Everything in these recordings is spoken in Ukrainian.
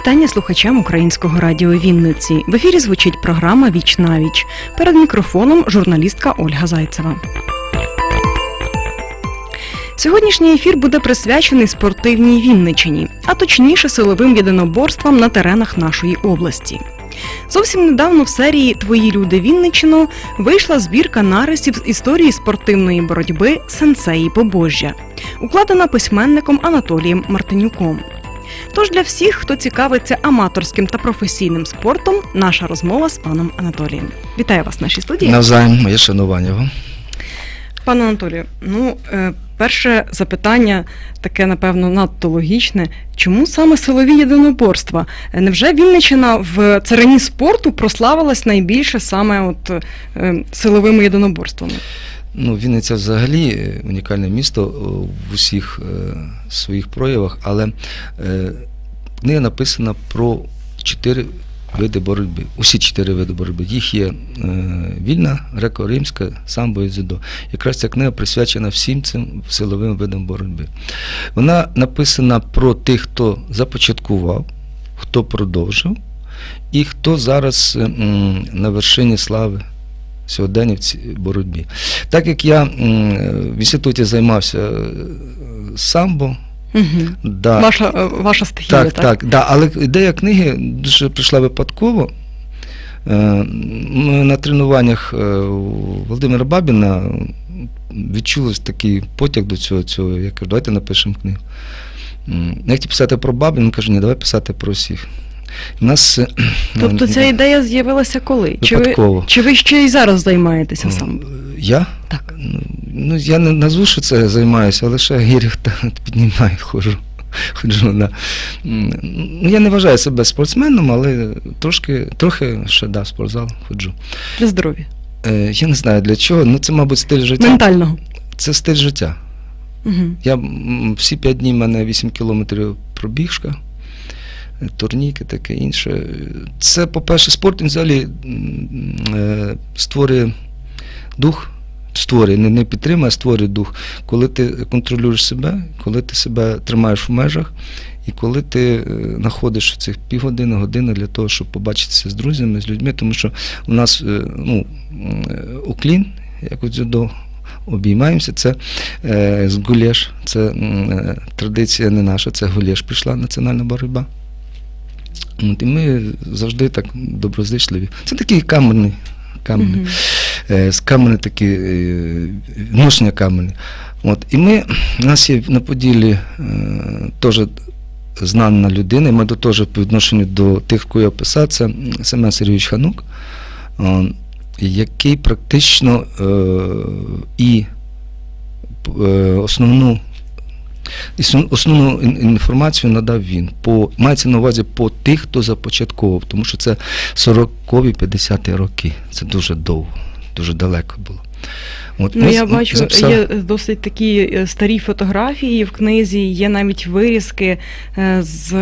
Вітання слухачам українського радіо Вінниці. В ефірі звучить програма Віч на віч. Перед мікрофоном журналістка Ольга Зайцева. Сьогоднішній ефір буде присвячений спортивній Вінничині, а точніше силовим єдиноборствам на теренах нашої області. Зовсім недавно в серії Твої люди Вінничино вийшла збірка нарисів з історії спортивної боротьби Сенсеї Побожжя, укладена письменником Анатолієм Мартинюком. Тож для всіх, хто цікавиться аматорським та професійним спортом, наша розмова з паном Анатолієм. Вітаю вас в нашій студії. Навзаєм моє шанування вам. Пане Анатолію, ну е, перше запитання таке, напевно, надто логічне. Чому саме силові єдиноборства? Невже Вінниччина в царині спорту прославилась найбільше саме от е, силовими єдиноборствами? Ну, Вінниця взагалі е, унікальне місто е, в усіх е, своїх проявах, але е, книга написана про чотири види боротьби. Усі чотири види боротьби. Їх є е, вільна, греко-римська, самбо і дзюдо. Якраз ця книга присвячена всім цим силовим видам боротьби. Вона написана про тих, хто започаткував, хто продовжив, і хто зараз е, на вершині слави сьогодення в цій боротьбі. Так як я в інституті займався е, самбо, Угу. да, Ваша, е, ваша стихія, так, так, да, але ідея книги дуже прийшла випадково. Е, Ми на тренуваннях Володимира Бабіна відчулось такий потяг до цього. цього. Я кажу, давайте напишемо книгу. М, Я хотів писати про Бабіна, він каже, ні, давай писати про всіх. Нас, е, Тобто ця ідея з'явилася коли? Чи ви, чи ви ще й зараз займаєтеся сам? Я? Так. Ну, Ну, я не назву, що це займаюся, але ще гіріх та піднімаю, ходжу. ходжу да. Ну, я не вважаю себе спортсменом, але трошки, трохи ще да, в спортзал ходжу. Для здоров'я. Е, я не знаю для чого, ну це, мабуть, стиль життя. Ментального. Це стиль життя. Угу. Я всі п'ять днів в мене 8 кілометрів пробіжка, турніки, таке інше. Це, по-перше, спорт він взагалі е, створює дух, створює, не, підтримує, а створює дух. Коли ти контролюєш себе, коли ти себе тримаєш в межах, і коли ти е, знаходиш цих півгодини, години для того, щоб побачитися з друзями, з людьми, тому що у нас е, ну, уклін, як у дзюдо, обіймаємося, це е, з гулєш, це е, традиція не наша, це гулєш пішла національна боротьба. От, і ми завжди так доброзичливі. Це такий камерний, камерний е, з камені такі е, ношення камені. От. І ми, у нас є на Поділлі е, теж знана людина, і ми до теж по відношенню до тих, кого я описав, це Семен Сергійович Ханук, е, який практично е, і е, основну Основну ін- інформацію надав він. По, мається на увазі по тих, хто започатковував, тому що це 40-ві, 50-ті роки. Це дуже довго, дуже далеко було. От, Ну, я бачу, записали- є досить такі е, старі фотографії в книзі, є навіть вирізки е, з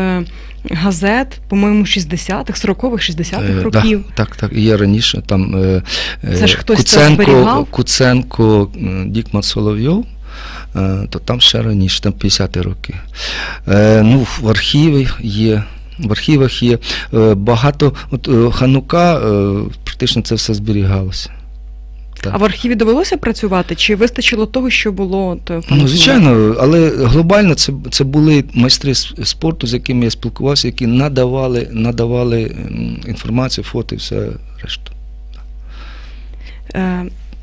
газет, по-моєму, 60-х, 40-х, 60-х Е, років. Да, так, так, є раніше. Там, е, е, Це ж хтось Куценко? Куценко, е, Дікман Соловйов, е, то там ще раніше, там 50-ті роки. Е, ну, в архіві є. В архівах є е, багато. От е, Ханука е, практично це все зберігалося. Так. А в архіві довелося працювати? Чи вистачило того, що було е, Ну, звичайно, але глобально це, це були майстри спорту, з якими я спілкувався, які надавали, надавали інформацію, фото і все решту.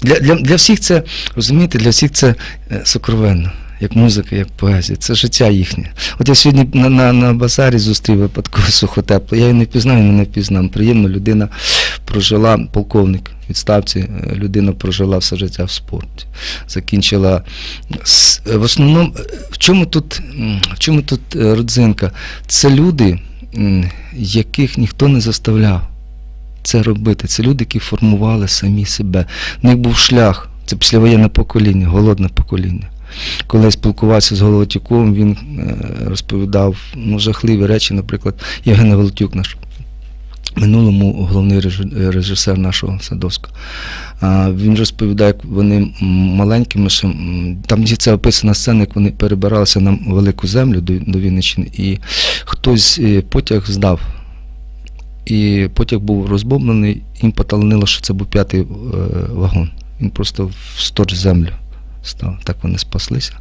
Е, Для, для, для всіх це, розумієте, для всіх це е, сокровенно, як музика, як поезія. Це життя їхнє. От я сьогодні на, на, на базарі зустрів випадково сухотепло. Я її не впізнав, мене впізнав. Приємно, людина прожила, полковник відставці, е, людина прожила все життя в спорті. Закінчила. В основному, е, в чому тут, в чому тут е, родзинка? Це люди, яких ніхто не заставляв це робити. Це люди, які формували самі себе. В них був шлях. Це післявоєнне покоління, голодне покоління. Коли я спілкувався з Головатюком, він е, розповідав ну, жахливі речі, наприклад, Євген Волотюк наш минулому головний режисер нашого Садовського. А, Він розповідає, як вони маленькими м, там це описана сцена, як вони перебиралися на велику землю до, до Вінниччини, і хтось е, потяг здав. І потяг був розбомблений, їм поталанило, що це був п'ятий е, вагон. Він просто в сторч землю став. Так вони спаслися.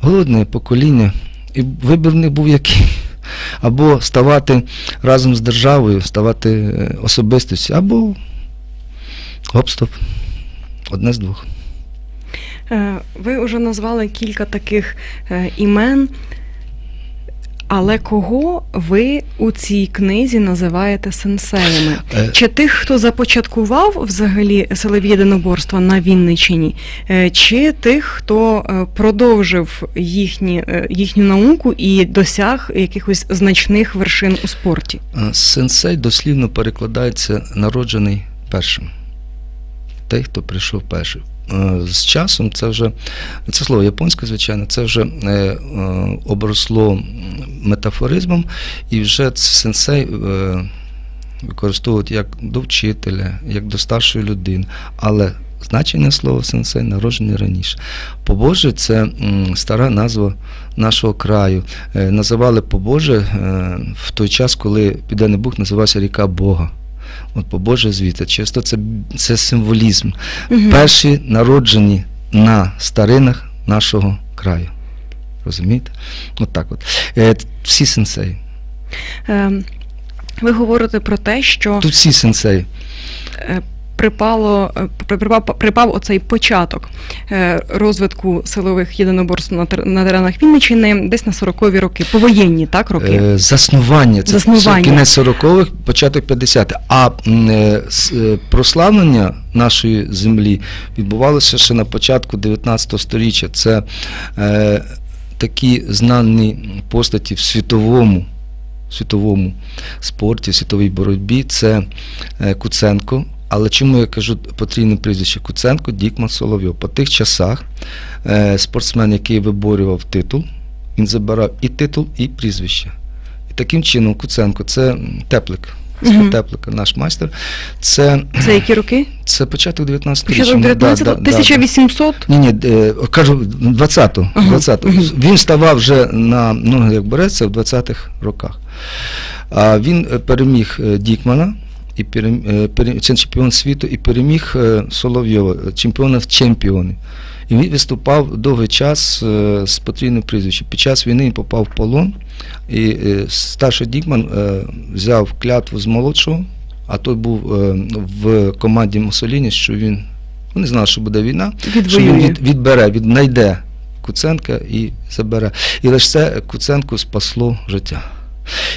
Голодне покоління. І вибір них був який. Або ставати разом з державою, ставати е, особистістю, або гоп-стоп. Одне з двох. Е, Ви вже назвали кілька таких е, імен. Але кого ви у цій книзі називаєте сенсеями? Е, Чи тих, хто започаткував взагалі силові єдиноборства на Вінниччині, е, чи тих, хто е, продовжив їхні, їхню науку і досяг якихось значних вершин у спорті? Сенсей дослівно перекладається народжений першим. Той, хто прийшов перший. Е, З часом це вже це слово японське, звичайно, це вже е, е, обросло метафоризмом, і вже сенсей використовують як до вчителя, як до старшої людини. Але значення слова сенсей народжений раніше. Побоже це стара назва нашого краю. Називали Побоже в той час, коли Південний Буг називався ріка Бога. От Побоже звідти. Чисто це, це символізм. Угу. Перші народжені на старинах нашого краю. Розумієте? От так от. Е, всі сенсеї. Е, Ви говорите про те, що Тут всі сенсеї. Припало е, припав, припав оцей початок е, розвитку силових єдиноборств на, теренах Вінниччини десь на 40-ві роки, повоєнні, так, роки? Е, заснування. Це Заснування. кінець 40-х, початок 50-х. А прославлення нашої землі відбувалося ще на початку 19 століття. Це е, такі знані постаті в світовому, світовому спорті, в світовій боротьбі. Це Куценко. Але чому я кажу потрійне прізвище Куценко, Дікман Соловйов. По тих часах е, спортсмен, який виборював титул, він забирав і титул, і прізвище. І таким чином Куценко це теплик. Мгм. Теплика, наш майстер. Це, Це які роки? це початок 19 Початок 19 1800? Ні, ні, е, кажу, 20-го. Ага, 20-го. мгм. Він ставав вже на ноги, як береться, в 20-х роках. А він е, переміг Дікмана, і е, чемпіон світу, і переміг е, Соловйова, е, чемпіона в чемпіони. І він виступав довгий час з потрійним прізвищем. Під час війни він попав в полон, і старший Дікман взяв клятву з молодшого, а той був в команді Мусоліні, що він. Вони знали, що буде війна, що він від, відбере, віднайде Куценка і забере. І лише це Куценку спасло життя.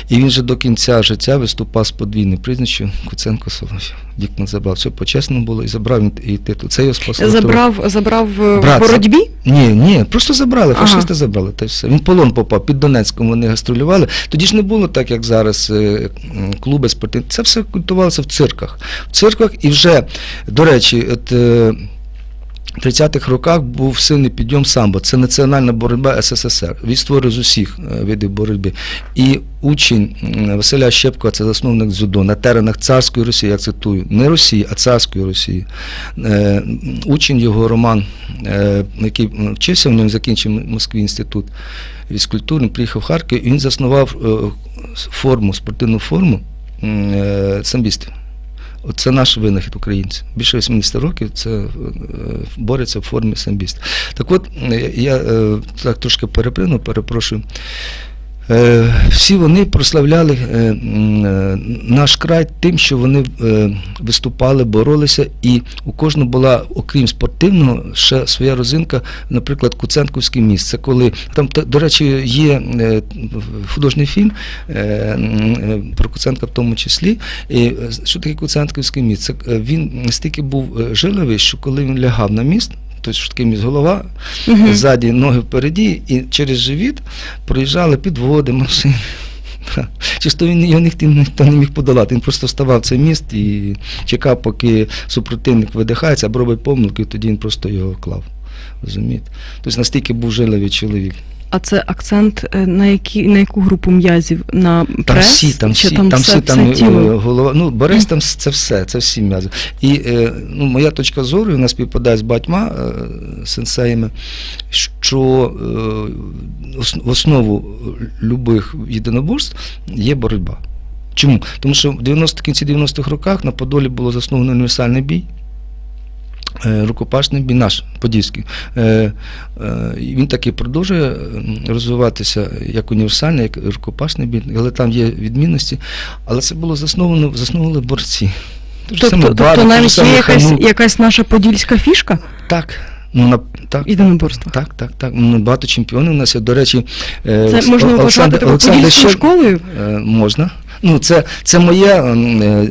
І він же до кінця життя виступав з подвійним прізвищем Куценко Соловйов. Дікман забрав. Все по-чесному було і забрав він і титул. Це його спасло. Забрав, забрав е, в боротьбі? Ні, ні, просто забрали, Ага. фашисти забрали, та й все. Він полон попав, під Донецьком вони гастролювали. Тоді ж не було так, як зараз е, клуби спортивні. Це все культувалося в цирках. В цирках і вже, до речі, от. Е, 30-х роках був сильний підйом самбо. Це національна боротьба СССР. Він створив з усіх е, видів боротьби. І учень Василя Щепкова, це засновник дзюдо на теренах царської Росії, я цитую, не Росії, а царської Росії. Е, Учень його Роман, е, який вчився в ньому, закінчив Москві інститут фізкультури, приїхав в Харків, і він заснував форму, спортивну форму самбістів. Це наш винахід українців. Більше 80 років це е, бореться в формі самбіст. Так от, е, я е, так трошки переприну, перепрошую. Е, Всі вони прославляли е, е, наш край тим, що вони виступали, боролися, і у кожного була, окрім спортивного, ще своя розинка, наприклад, Куценковський міст. Це коли там, до речі, є художній фільм про Куценка в тому числі. І що таке Куценківський міст? Це е, він настільки був жиловий, що коли він лягав на міст, тобто швидким голова, угу. ззаді ноги впереді, і через живіт проїжджали підводи, машини. Чисто він його ніхто, ніхто не міг подолати. Він просто вставав в цей міст і чекав, поки супротивник видихається, або робить помилки, і тоді він просто його клав. Розумієте? Тобто настільки був жилевий чоловік. А це акцент е, на які на яку групу м'язів? На Там прес? всі, там всі, там, там все, там все е, голова. Ну, Борис там це все, це всі м'язи. І е, ну, моя точка зору, і вона співпадає з багатьма е, сенсеями, що в основу любих єдиноборств є боротьба. Чому? Тому що в 90 кінці 90-х роках на Подолі було засновано універсальний бій. Е, Рукопашний бій наш подільський. Е, е, Він так і продовжує розвиватися як універсальний, як рукопашний бій, але там є відмінності. Але це було засновано, засновували борці. Тобто, саме тобто навіть є якась, якась наша подільська фішка Так. Ну, на, так, єдиноборства. так, так, так. Ну, багато чемпіонів у нас є. До речі, е, Це Олекс- можна вважати школою? Е, Можна. Ну, це, це моє, м, е,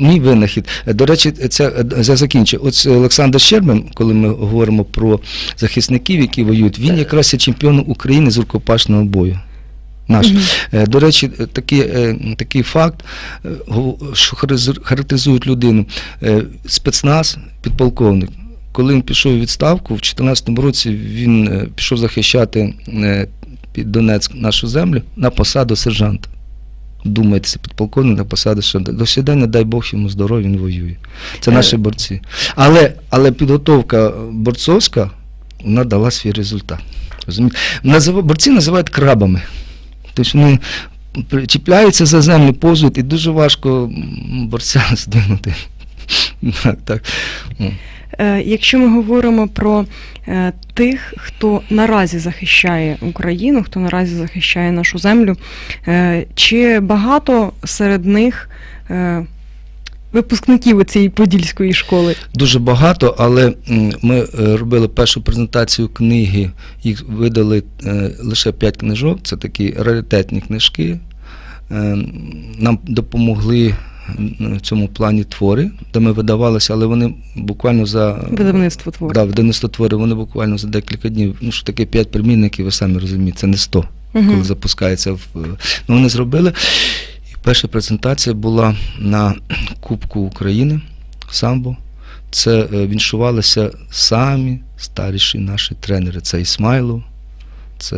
мій винахід. Е, До речі, це е, я закінчу. От Олександр Щербин, коли ми говоримо про захисників, які воюють, він якраз є чемпіоном України з рукопашного бою. Наш. Е, До речі, е, такий, е, такий факт, е, що характеризує людину. Е, Спецназ, підполковник. Коли він пішов у відставку, в 2014 році він е, пішов захищати е, під Донецьк нашу землю на посаду сержанта. Думаєтеся, підполковник на посаду сержанта. До сьогодення, дай Бог йому здоров'я, він воює. Це Е. наші борці. Але, але підготовка борцовська, вона дала свій результат. Борці називають крабами. Тобто вони чіпляються за землю, повзуть, і дуже важко борця здвинути. Так, так. Е, Якщо ми говоримо про е, тих, хто наразі захищає Україну, хто наразі захищає нашу землю, е, чи багато серед них випускників цієї подільської школи? Дуже багато, але ми робили першу презентацію книги, їх видали лише 5 книжок, це такі раритетні книжки. Нам допомогли в цьому плані твори, де ми видавалися, але вони буквально за Видавництво творів. Да, видавництво твори, вони буквально за декілька днів. Ну, що таке 5 примірників, ви самі розумієте, це не 100 Мгм. коли запускається. В, е, ну, вони зробили. І перша презентація була на Кубку України самбо. Це е, віншувалися самі старіші наші тренери. Це Ісмайлов, це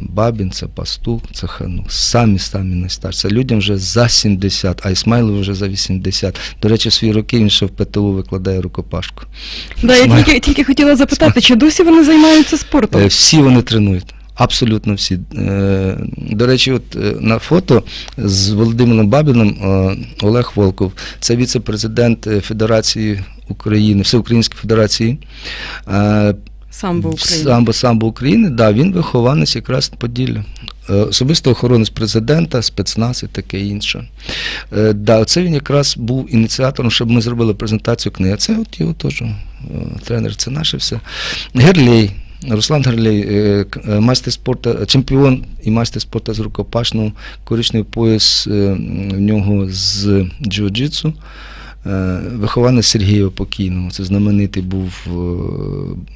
Бабін, це Пастух, це Ханук. Самі самі найстарші. Людям вже за 70, а Ісмайлов вже за 80. До речі, свої роки він ще в ПТУ викладає рукопашку. Да, я тільки, тільки хотіла запитати, чи досі вони займаються спортом? Е, Всі вони тренують. Абсолютно всі. Е, До речі, от е, на фото з Володимиром Бабіном Олег Волков, це віце-президент Федерації України, Всеукраїнської Федерації. Самбо України. Самбо, самбо України, да, він вихованець якраз Поділля. Е, Особисто охоронець президента, спецназ і таке інше. Е, Да, це він якраз був ініціатором, щоб ми зробили презентацію книги. А Це от його теж е, тренер, це наше все. Герлей. Руслан Герлей, майстер спорту, чемпіон і майстер спорту з рукопашного, коричневий пояс в нього з джиу-джитсу. Е, Вихованець Сергія покійного. Це знаменитий був е,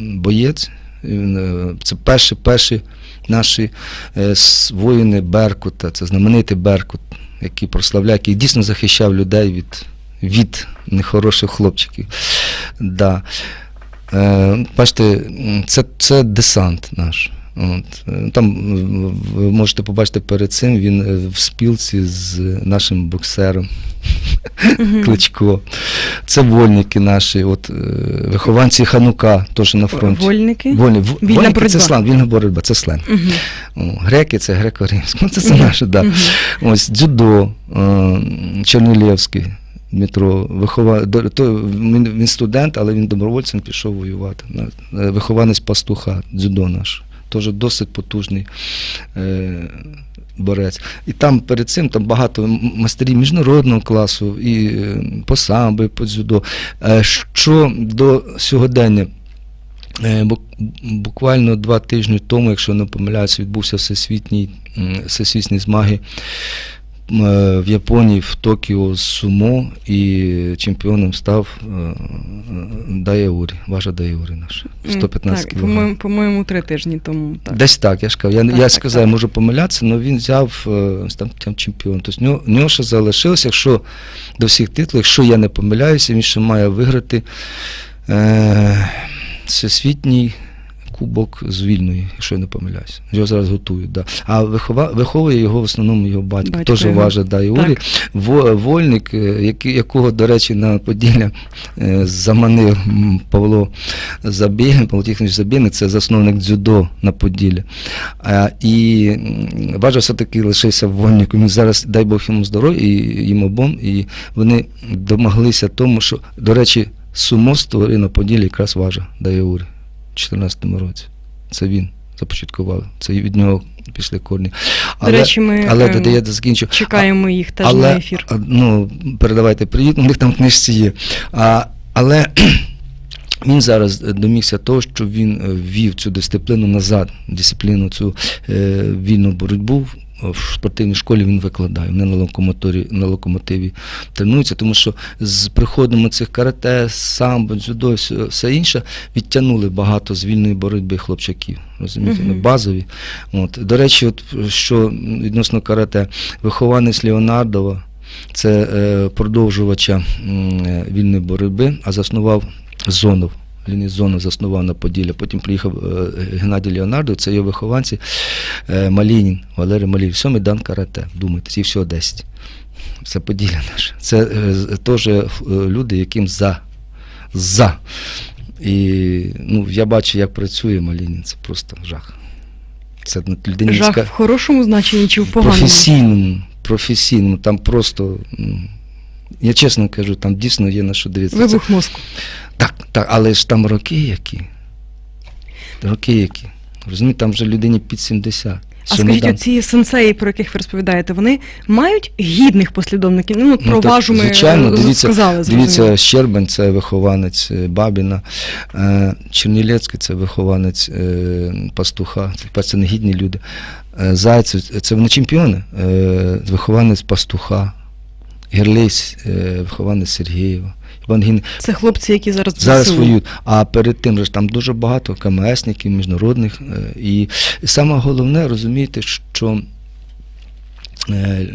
боєць. Е, Це перші, перші наші воїни Беркута, це знаменитий Беркут, який прославляє, який дійсно захищав людей від, від нехороших хлопчиків. Да. Бачите, це, це десант наш. От. Там ви можете побачити перед цим він е, в спілці з нашим боксером Кличко. Це вольники наші, от, е, вихованці Ханука, теж на фронті. Вольники. Вольні, в- Вільна вольники боротьба. це слан, вільна боротьба, це слен. Греки це греко-римське. Ну, це, це наше, да. Ось дзюдо, е, Чернилєвський. Дмитро, вихова... то, він, студент, але він добровольцем пішов воювати. Вихованець пастуха, дзюдо наш. Теж досить потужний е, борець. І там перед цим там багато майстерів міжнародного класу, і е, по самбо, по дзюдо. Е, що до сьогодення, Буквально два тижні тому, якщо не помиляюсь, відбувся всесвітній, всесвітні змаги в Японії, в Токіо з сумо, і чемпіоном став е, е, Даяурі, Важа Даяурі наш, 115 так, кг. по-моєму, по-моєму, три тижні тому. Так. Десь так, я ж кажу. Я, Так, я сказав, так. можу помилятися, але він взяв е, там, там чемпіон. Тобто в нього, в нього ще залишилося, якщо до всіх титулів, якщо я не помиляюся, він ще має виграти е, всесвітній кубок з вільної, якщо я не помиляюсь. Його зараз готують. Да. А вихова, виховує його в основному його батько. Батько Теж важить, да, Юрій. Во, вольник, е, який, якого, до речі, на Поділля е, заманив Павло Забєгін, Павло Тихонович Забєгін, це засновник дзюдо на Поділля. І Важа все-таки лишився вольником. Він зараз, дай Бог йому здоров'я, і їм обом, і вони домоглися тому, що, до речі, сумо на Поділлі якраз Важа Даяурі в 2014 році. Це він започаткував. Це від нього пішли корні. Але, До речі, ми але ем, я закінчу. Чекаємо їх теж але, на ефір. а, Ну, передавайте привіт, у них там в книжці є. А, але він зараз домігся того, що він е, ввів цю дисципліну назад, дисципліну цю е, вільну боротьбу. В спортивній школі він викладає, вони на локомотиві, на локомотиві тренуються, тому що з приходом цих карате, самбо, дзюдо, все, все інше відтягнули багато з вільної боротьби хлопчаків. Розумієте, Мгм. ну, базові. От. До речі, от, що відносно карате, вихованець Леонардова, це е, продовжувача е, вільної боротьби, а заснував Зонов. Ліній Зонов заснував на Поділля. Потім приїхав е, Геннадій Леонардов, це його вихованці е, Малінін, Валерій Малінін. Сьомий дан карате, думайте, і всього 10. Це Поділля наше. Це е, теж люди, яким за. За. І ну, я бачу, як працює Малінін, це просто жах. Це людині Жах в хорошому значенні чи в в поганому? професійному, професійному, там просто. Я чесно кажу, там дійсно є на що дивитися. Вибух мозку. так, так, але ж там роки які. Роки які. Розумієте, там вже людині під 70. А скажіть, оці сенсеї, про яких ви розповідаєте, вони мають гідних послідовників? Ну, Ну, про так, важу ми звичайно, дивіться, сказали. Дивіться. Щербань це вихованець е, Бабіна, е, Чернілецький це вихованець е, пастуха. Це, тепер це негідні люди. Зайцев, це вони чемпіони, вихованець пастуха. Герлейс, е, вихованець Сергієва. Іван Це хлопці, які зараз, Зараз воюють. А перед тим же ж там дуже багато КМСників, міжнародних. е, І саме головне розумієте, що е,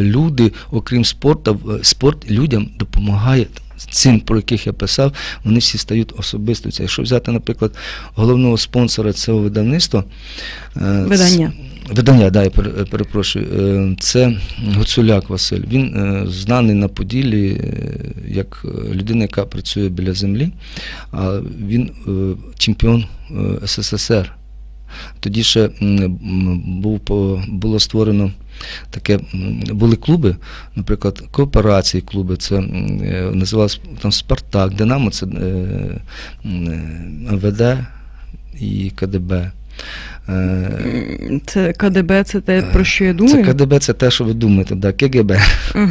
люди, окрім спорту, спорт людям допомагає. Цим, про яких я писав, вони всі стають особистостю. Якщо взяти, наприклад, головного спонсора цього видавництва, Видання. Видання, да, я перепрошую, е, це Гуцуляк Василь. Він е, знаний на Поділлі е, як людина, яка працює біля землі, а він чемпіон СССР. Тоді ще був було створено таке, були клуби, наприклад, кооперації клуби, це називалось там Спартак, Динамо це МВД і КДБ. Е, Це КДБ, це те, про що я думаю? Це. КДБ, це те, що ви думаєте, да, КГБ. Угу.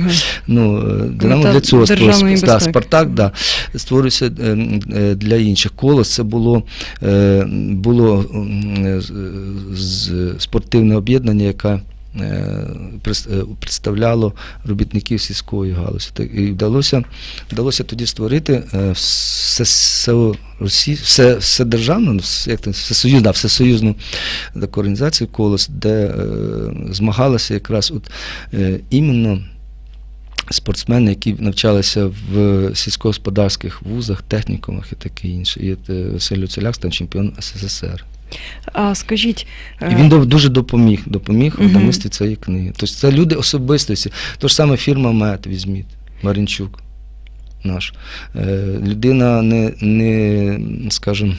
Ну, е, Динамо для цього створюється. Да. Спартак, да, створюється е, для інших. Колос це було, було спортивне об'єднання, яке представляло робітників сільської галузі. І вдалося, вдалося тоді створити е, все, все, все, все державну, як це, всесоюзну, всесоюзну таку організацію колос, де е, змагалися якраз от, е, іменно спортсмени, які навчалися в сільськогосподарських вузах, технікумах і таке інше. І е, Василь Люцеляк став чемпіон СССР. А скажіть, І е, він дуже допоміг, допоміг Мгм. видавництві цієї книги. Тобто це люди особистості. То ж саме фірма МЕТ візьміть, Марінчук наш. Е, людина не, не скажімо,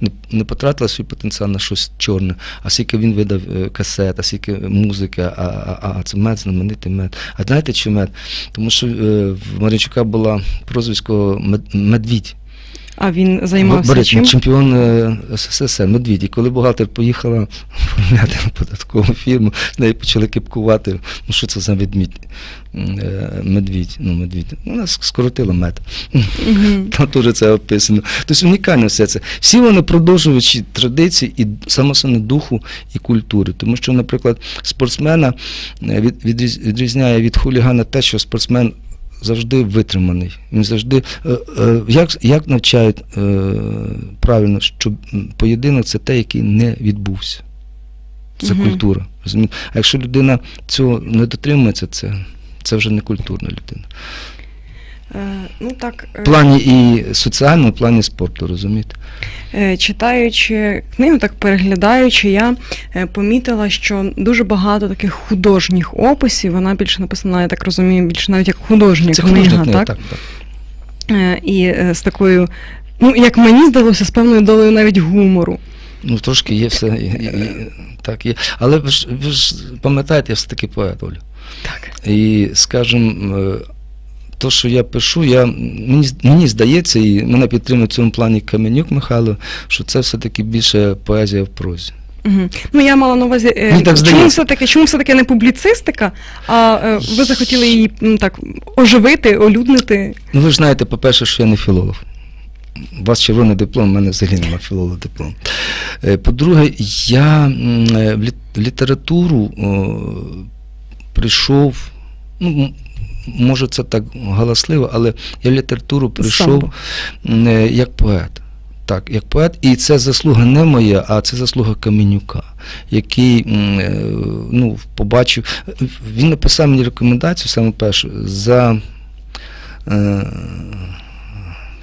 не, не потратила свій потенціал на щось чорне, а скільки він видав е, касет, а скільки музики, а, а, а, а це мед, знаменитий мед. А знаєте, чи мед? Тому що е, в Марінчука була прозвисько мед, Медвідь. А він займався Борис, чим? чемпіон е, СССР, Медвідь. І коли бухгалтер поїхала оформляти на податкову фірму, з нею почали кипкувати. Ну що це за ведмідь? Е, Медвідь. Ну, медвідь. Ну, нас скоротило мед. Там теж це описано. Тобто унікально все це. Всі вони продовжуючи традиції і самосоне духу і культури. Тому що, наприклад, спортсмена е, від, відріз- відрізняє від хулігана те, що спортсмен завжди витриманий. Він завжди. е, е, Як, як навчають е, правильно, що поєдинок це те, який не відбувся. Це угу. культура. А якщо людина цього не дотримується, це, це вже не культурна людина. Е, Ну так, е, В плані і соціальному, в плані спорту, розумієте? е, читаючи книгу, так переглядаючи, я е, помітила, що дуже багато таких художніх описів. Вона більше написана, я так розумію, більше навіть як художня Це книга, книга, так? так, так. Е, І е, з такою, ну як мені здалося, з певною долею навіть гумору. Ну, трошки є все. І, і, і, так, є. Але ви ж, ви ж пам'ятаєте, я все-таки поет, Олю. Так. І, скажімо, е, то, що я пишу, я, мені, мені здається, і мене підтримує в цьому плані Каменюк Михайло, що це все-таки більше поезія в прозі. Угу. Ну я мала на увазі, е, так чому все таки, чому все таки не публіцистика, а е, ви захотіли її м, так оживити, олюднити. Ну, ви ж знаєте, по-перше, що я не філолог. У вас червоний диплом, у мене взагалі немає філолога диплом. Е, По-друге, я е, в літературу о, прийшов, ну, може це так галасливо, але я в літературу прийшов е, як поет. Так, як поет, і це заслуга не моя, а це заслуга Каменюка, який е, ну, побачив. Він написав мені рекомендацію саме першу за е,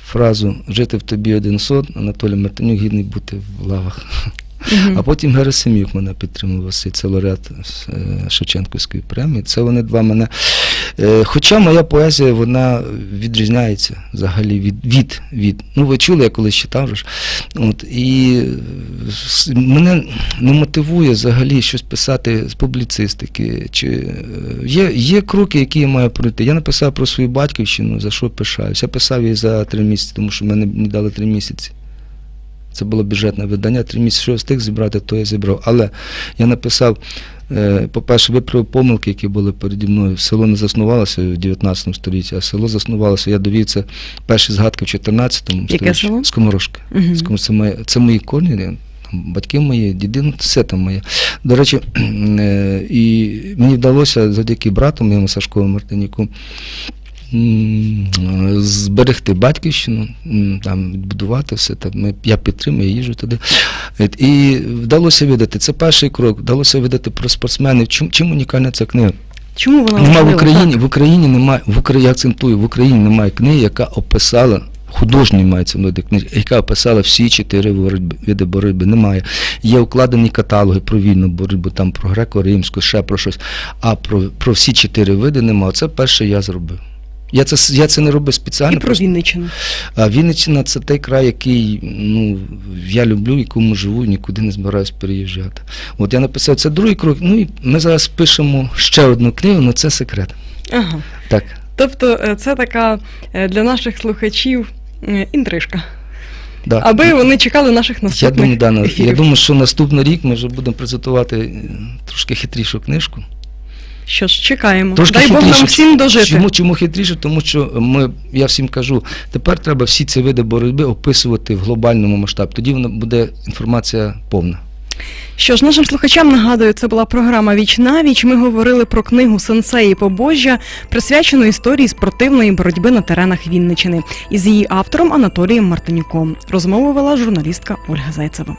фразу Жити в тобі один сон, Анатолій Мартинюк гідний бути в лавах. Мгм. А потім Герасим'юк мене підтримав Василь, це лауреат е, Шевченківської премії. Це вони два мене. Е, Хоча моя поезія вона відрізняється взагалі від, від, від. Ну, ви чули, я колись читав. От, і е, мене не мотивує взагалі щось писати з публіцистики. Чи, е, є, є кроки, які я маю пройти. Я написав про свою батьківщину, за що пишаюсь. Я писав її за три місяці, тому що мене не дали три місяці. Це було бюджетне видання, три місяці, що я встиг зібрати, то я зібрав. Але я написав, по-перше, виправив помилки, які були переді мною. Село не заснувалося в 19 столітті, а село заснувалося. Я довів перші згадки в 14 Яке столітті. село? Скоморожки. Мгм. Це, моє, це мої корні, батьки мої, діди, ну, все там моє. До речі, е, і мені вдалося завдяки брату моєму Сашкову Мартиніку зберегти батьківщину, там, відбудувати все. Там, ми, я підтримую, я їжджу туди. І вдалося видати. Це перший крок. Вдалося видати про спортсменів. Чим, чим унікальна ця книга? Чому вона Нема в? Україні, Так. в Україні немає, в Україні, я акцентую, в Україні немає книги, яка описала. Художній мається види книжки, яка описала всі чотири боротьби- види боротьби. Немає. Є укладені каталоги про вільну боротьбу, там про греко-римську, ще про щось. А про, про всі чотири види немає. Це перше я зробив. Я це, я це не робив спеціально. І про просто- Вінниччину. а Вінниччина це той край, який ну, я люблю, якому живу, нікуди не збираюсь переїжджати. От я написав це другий крок. Ну і ми зараз пишемо ще одну книгу, але це секрет. Ага. Так. Тобто е, це така е, для наших слухачів е, інтрижка. Да. Аби вони чекали наших я наступних думаю, да, ефірів. я думаю, що наступний рік ми вже будемо презентувати трошки хитрішу книжку. Що ж, чекаємо. Трошки Дай Бог нам всім дожити. Чому, чому хитріше? Тому що ми, я всім кажу, тепер треба всі ці види боротьби описувати в глобальному масштабі. Тоді вона буде інформація повна. Що ж, нашим слухачам нагадую, це була програма Віч на віч. Ми говорили про книгу Сенсеї Побожжя, присвячену історії спортивної боротьби на теренах Вінничини, із її автором Анатолієм Мартинюком. Розмову вела журналістка Ольга Зайцева.